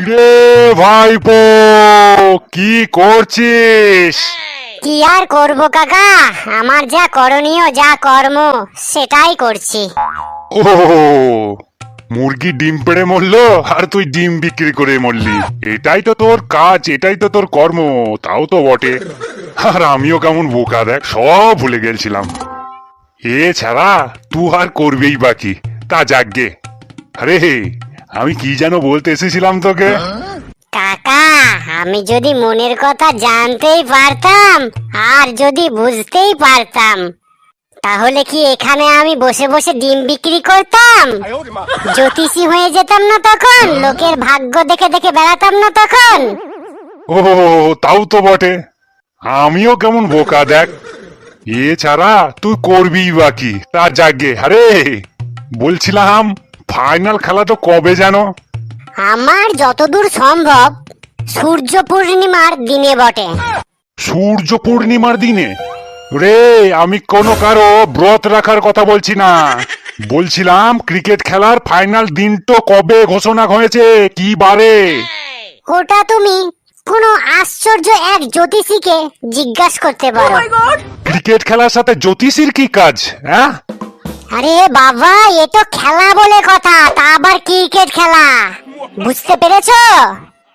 রে ভাইপো? কি করছিস? কি আর করব কাকা? আমার যা করণীয় যা কর্ম সেটাই করছি। ও মুরগি ডিম পেড়ে মরলো আর তুই ডিম বিক্রি করে মরলি। এটাই তো তোর কাজ এটাই তো তোর কর্ম তাও তো বটে। আর আমিও কেমন বোকা দেখ সব ভুলে গেছিলাম এ ছাড়া তুই আর করবেই বাকি তা যাকগে আরে আমি কি যেন বলতে এসেছিলাম তোকে? কাকা আমি যদি মনের কথা জানতেই পারতাম আর যদি বুঝতেই পারতাম তাহলে কি এখানে আমি বসে বসে ডিম বিক্রি করতাম? জ্যোতিষী হয়ে যেতাম না তখন লোকের ভাগ্য দেখে দেখে বেড়াতাম না তখন? ও তাও তো বটে। আমিও কেমন বোকা দেখ। এছাড়া তুই করবি বাকি তা যাগে আরে বলছিলাম ফাইনাল খেলা তো কবে জানো আমার যতদূর সম্ভব সূর্য পূর্ণিমার দিনে বটে। সূর্য পূর্ণিমার দিনে? রে আমি কোনো কারও ব্রত রাখার কথা বলছি না। বলছিলাম ক্রিকেট খেলার ফাইনাল দিন তো কবে ঘোষণা হয়েছে? কি বারে? ওটা তুমি কোনো আশ্চর্য এক জ্যোতিষীকে জিজ্ঞাসা করতে পারো। ক্রিকেট খেলার সাথে জ্যোতিষীর কি কাজ হ্যাঁ? আরে বাবা এ তো খেলা বলে কথা তা আবার ক্রিকেট খেলা? বুঝতে পেরেছ?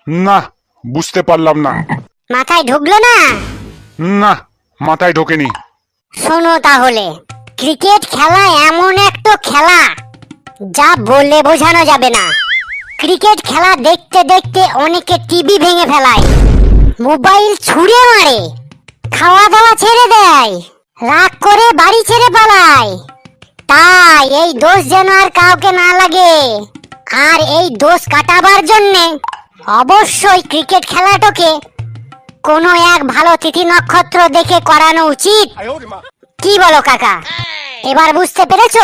না বুঝতে পারলাম না। মাথায় ঢুকলো না? না মাথায় ঢোকেনি। শোনো তাহলে ক্রিকেট খেলা এমন একটা খেলা যা বলে বোঝানো যাবে না। ক্রিকেট খেলা দেখতে দেখতে অনেকে টিভি ভেঙে ফেলায় মোবাইল ছুঁড়ে মারে খাওয়া দাওয়া ছেড়ে দেয় রাগ করে বাড়ি ছেড়ে পালায়। তাই এই দোষ যেন আর কাউকে না লাগে। আর এই দোষ কাটাবার জন্যে অবশ্যই ক্রিকেট খেলাটাকে কোনো এক ভালো তিথি নক্ষত্র দেখে করানো উচিত। কি বলো কাকা? এবার বুঝতে পেরেছ?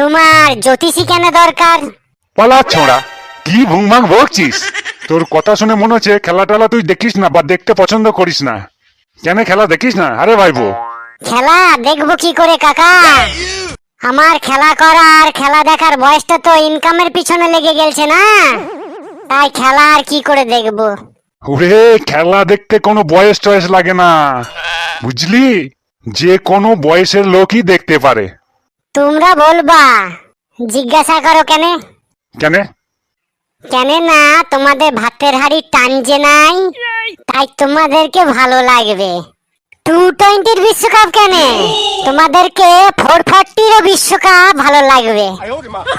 তোমার জ্যোতিষী কেন দরকার? পালা ছোঁড়া কি ভুংভাং বকছিস? তোর কথা শুনে মনে হচ্ছে খেলা টেলা তুই দেখিস না বা দেখতে পছন্দ করিস না। কেন খেলা দেখিস না? আরে ভাইবো। খেলা দেখব কি করে কাকা? আমার খেলা করার খেলা দেখার বয়সটা তো ইনকামের পিছনে লেগে গেছে না। তাই খেলা আর কি করে দেখব? ওরে খেলা দেখতে কোনো বয়স টয়স লাগে না। বুঝলি? যে কোনো বয়সের লোকই দেখতে পারে। তোমরা বলবা জিজ্ঞাসা করো কেন? কেন? কেন না তোমাদের ভাতের হাড়ি টানছে নাই তাই তোমাদেরকে ভালো লাগবে। টু টোয়েন্টির বিশ্বকাপ কেন? তোমাদেরকে ফোর ফর্টিরও বিশ্বকাপ ভালো লাগবে।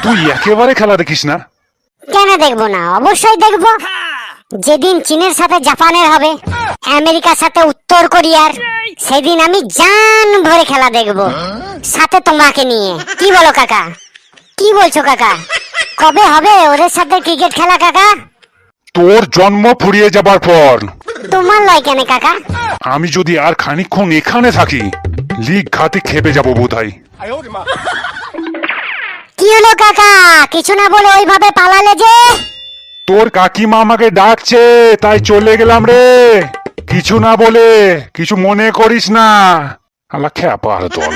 তুই একেবারে খেলা দেখিস না। কেন দেখব না? অবশ্যই দেখব। যেদিন চীনের সাথে জাপানের হবে আমেরিকার সাথে উত্তর কোরিয়ার সেদিন আমি জান ভরে খেলা দেখব। সাথে তোমাকে নিয়ে। কি বলো কাকা? কি বলছো কাকা? কবে হবে ওদের সাথে ক্রিকেট খেলা কাকা? তোর জন্ম ফুরিয়ে যাবার পর। তোমার লয় কেন কাকা? আমি যদি আর খানিকক্ষণ এখানে থাকি লিগ ঘাতে খেপে যাব বোধ হয় কি হলো কাকা? কিছু না বলে ওইভাবে পালালে যে? তোর কাকিমা আমাকে ডাকছে তাই চলে গেলাম রে। কিছু না বলে কিছু মনে করিস না। আল্লাহ খেপা আর দল।